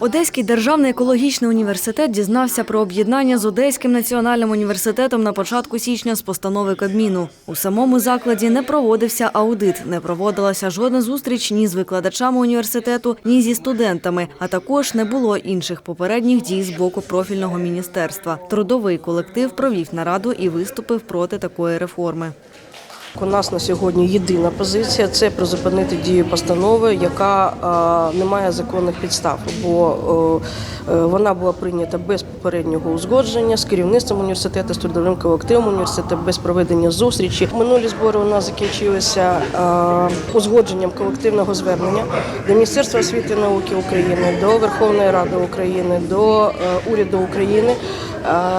Одеський державний екологічний університет дізнався про об'єднання з Одеським національним університетом на початку січня з постанови Кабміну. У самому закладі не проводився аудит, не проводилася жодна зустріч ні з викладачами університету, ні зі студентами, а також не було інших попередніх дій з боку профільного міністерства. Трудовий колектив провів нараду і виступив проти такої реформи. У нас на сьогодні єдина позиція це призупинити дію постанови, яка не має законних підстав, бо е, е, вона була прийнята без попереднього узгодження з керівництвом університету, з трудовим колективом університету, без проведення зустрічі. Минулі збори у нас закінчилися узгодженням колективного звернення до Міністерства освіти і науки України, до Верховної Ради України, до е, уряду України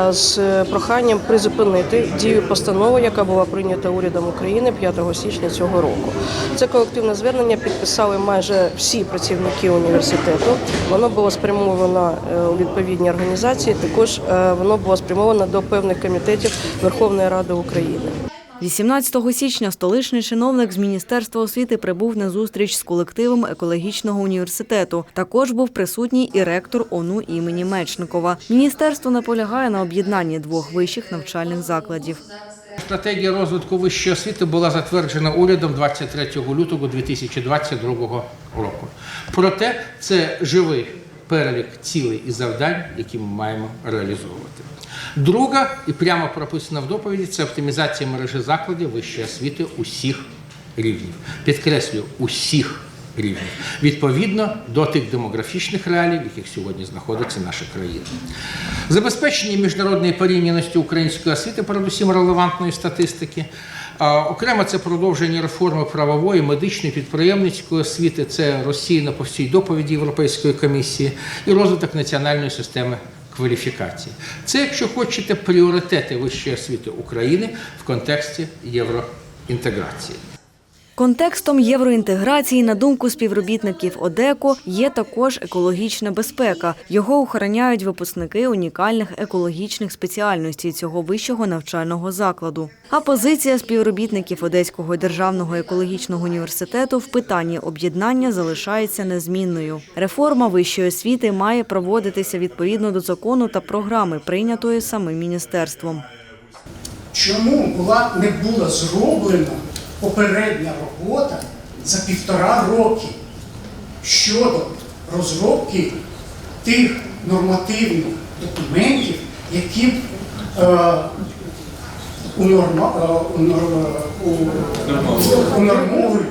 з проханням призупинити дію постанови, яка була прийнята урядом України 5 січня цього року. Це колективне звернення підписали майже всі працівники університету. Воно було спрямовано е, у відповідні організації. Також е, воно було спрямовано до певних комітетів Верховної Ради України. 18 січня столичний чиновник з Міністерства освіти прибув на зустріч з колективом екологічного університету. Також був присутній і ректор ОНУ імені Мечникова. Міністерство наполягає на об'єднанні двох вищих навчальних закладів. Стратегія розвитку вищої освіти була затверджена урядом 23 лютого 2022 року. Проте це живий перелік цілей і завдань, які ми маємо реалізовувати. Друга, і прямо прописана в доповіді, це оптимізація мережі закладів вищої освіти усіх рівнів. Підкреслюю, усіх рівнів, відповідно до тих демографічних реалій, в яких сьогодні знаходиться наша країна. Забезпечення міжнародної порівняності української освіти, передусім релевантної статистики. Окремо це продовження реформи правової, медичної, підприємницької освіти, це розсіяно по всій доповіді Європейської комісії і розвиток національної системи кваліфікації. Це, якщо хочете, пріоритети вищої освіти України в контексті євроінтеграції. Контекстом євроінтеграції, на думку співробітників ОДЕКО, є також екологічна безпека. Його охороняють випускники унікальних екологічних спеціальностей цього вищого навчального закладу. А позиція співробітників Одеського державного екологічного університету в питанні об'єднання залишається незмінною. Реформа вищої освіти має проводитися відповідно до закону та програми, прийнятої самим міністерством. чому була не була зроблена попередня робота за півтора роки щодо розробки тих нормативних документів, які е, е, унормовують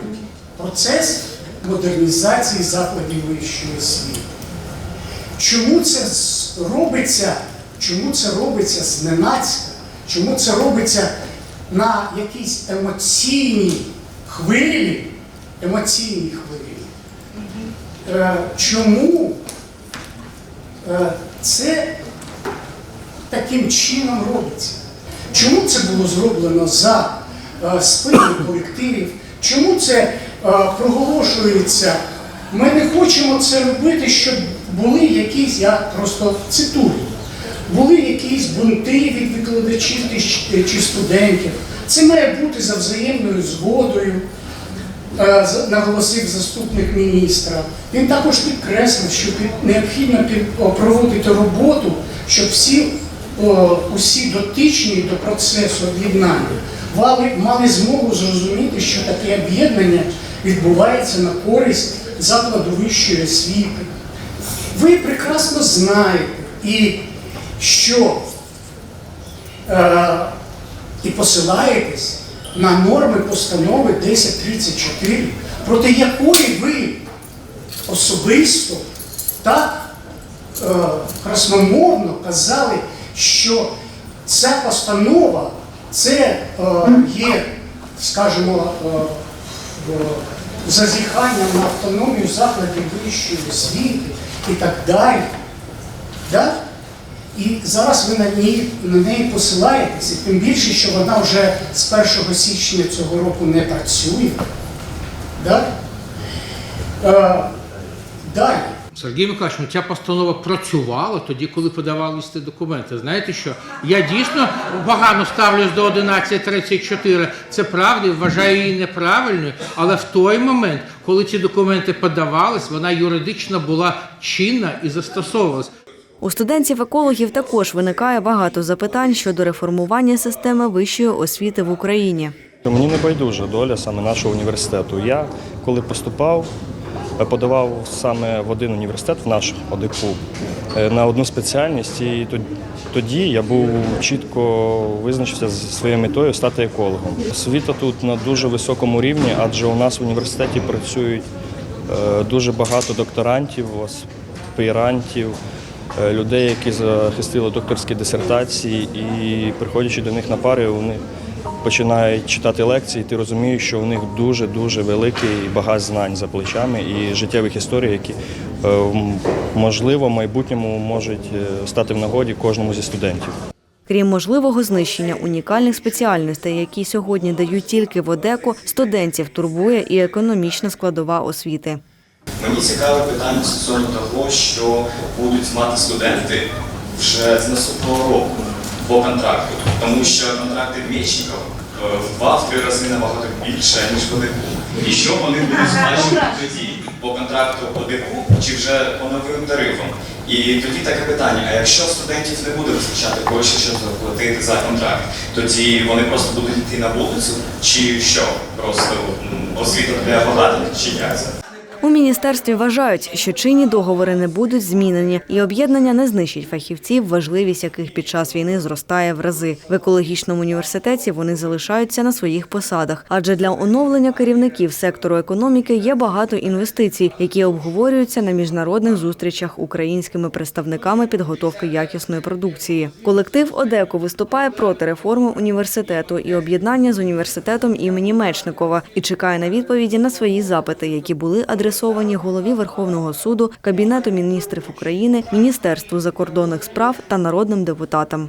процес модернізації закладів вищої освіти. Чому це робиться? Чому це робиться зненацька? Чому це робиться на якійсь емоційній хвилі? Емоційній хвилі? Е, чому е, це таким чином робиться? Чому це було зроблено за е, спиною колективів? Чому це е, проголошується? Ми не хочемо це робити, щоб були якісь, я просто цитую, якісь бунти від викладачів чи- студентів. Це має бути за взаємною згодою, е, наголосив заступник міністра. Він також підкреслив, що необхідно проводити роботу, щоб всі, усі дотичні до процесу об'єднання мали змогу зрозуміти, що таке об'єднання відбувається на користь закладу вищої освіти. Ви прекрасно знаєте, і що е, і посилаєтесь на норми постанови 1034, проти якої ви особисто так е, красномовно казали, що ця постанова це е, є, скажімо, е, зазіханням на автономію закладів вищої освіти і так далі. Да? І зараз ви на неї, на неї посилаєтесь, і тим більше, що вона вже з 1 січня цього року не працює. Да? Е, далі. Сергій Миколаївич, ну ця постанова працювала тоді, коли подавалися ті документи. Знаєте що? Я дійсно погано ставлюсь до 1134. Це правда, вважаю її неправильною. Але в той момент, коли ці документи подавались, вона юридично була чинна і застосовувалась. У студентів-екологів також виникає багато запитань щодо реформування системи вищої освіти в Україні. Мені не байдужа доля саме нашого університету. Я коли поступав, е, подавав саме в один університет, в наш ОДКУ, е, на одну спеціальність, і тоді я був чітко визначився зі своєю метою стати екологом. Освіта тут на дуже високому рівні, адже у нас в університеті працюють е, дуже багато докторантів, аспірантів, людей, які захистили докторські дисертації, і приходячи до них на пари, вони починають читати лекції, ти розумієш, що у них дуже-дуже великий багаж знань за плечами і життєвих історій, які е, можливо в майбутньому можуть е, стати в нагоді кожному зі студентів. Крім можливого знищення унікальних спеціальностей, які сьогодні дають тільки в ОДЕКу, студентів турбує і економічна складова освіти. Мені цікаве питання стосовно того, що будуть мати студенти вже з наступного року по контракту, тому що контракти Мєчникова е, в два-три рази набагато більше, ніж в ОДКУ. І що вони будуть сплачувати тоді по контракту ОДКУ чи вже по новим тарифам? І тоді таке питання: а якщо студентів не буде вистачати гроші, щоб заплатити за контракт, тоді вони просто будуть йти на вулицю, чи що? Просто освіта для багатих, чи як це? Міністерстві вважають, що чинні договори не будуть змінені, і об'єднання не знищить фахівців, важливість яких під час війни зростає в рази. В екологічному університеті вони залишаються на своїх посадах, адже для оновлення керівників сектору економіки є багато інвестицій, які обговорюються на міжнародних зустрічах українськими представниками підготовки якісної продукції. Колектив ОДЕКО виступає проти реформи університету і об'єднання з університетом імені Мечникова і чекає на відповіді на свої запити, які були адресовані голові Верховного суду, Кабінету міністрів України, Міністерству закордонних справ та народним депутатам.